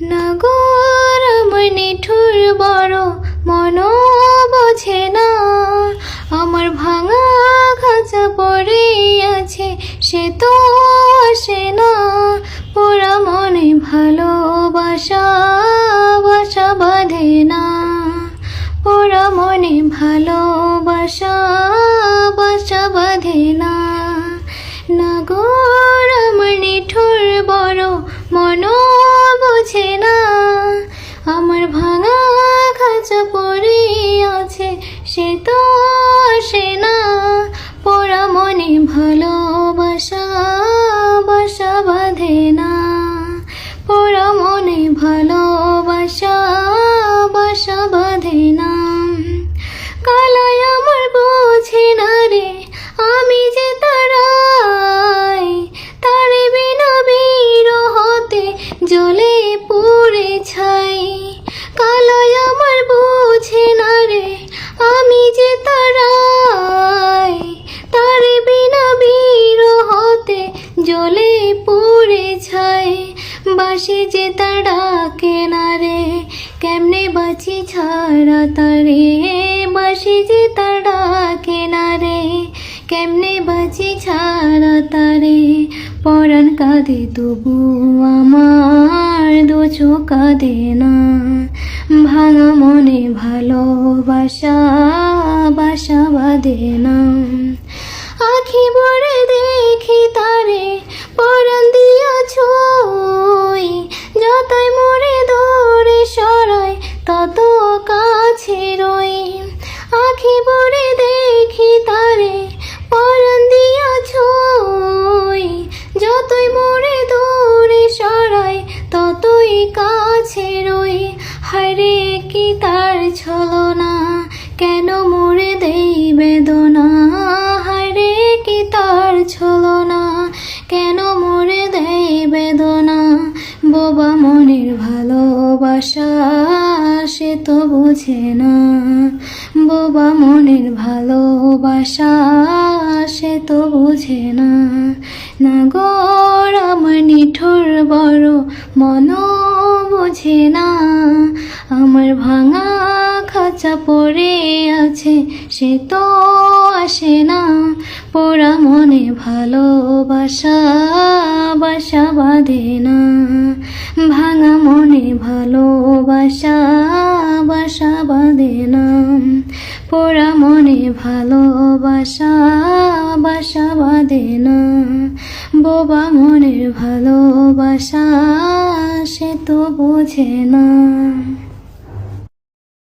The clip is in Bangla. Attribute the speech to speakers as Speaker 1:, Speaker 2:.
Speaker 1: নগর নিঠুর বড় মন বোঝে না। আমার ভাঙা খাঁচা পড়ে আছে, সে তো আসে না। পোড়া মনে ভালোবাসা, বাসা বাঁধে না। পোড়া মনে ভালোবাসা, বাসা বাঁধে আছে সে জ্বলে পুড়ে ছাই বাসি যে তার ডাকে না রে কেমনে বাঁচি ছাড়া তারে? বাসি যে তার ডাকে না রে কেমনে বাঁচি ছাড়া তারে? পরাণ কাঁদে তবু আমার দোছো কাঁদে না। ভাঙা মনে ভালোবাসা, বাসা বাঁধে না। আখি ভরে দেখি তারে রই আখি ভরে দেখি তারে, পরাণ দিয়া যতই মোরে দৌড়ে সরাই, ততই কাছে রই। হারে কি তার ছলনা, কেন মোরে তো বোঝে না। বোবা মনের ভালোবাসা, সে তো বোঝে না। না গর আমার নিঠুর বড় মন বোঝে না। আমার ভাঙা খাঁচা পড়ে আছে, সে তো আসে না। পোড়া মনে ভালোবাসা, বাসা বাঁধে না। ভালোবাসা, বাসা বাঁধে পোড়া মনে ভালোবাসা, বাসা বাঁধে না বোবা মনের ভালোবাসা, সে তো বোঝে না।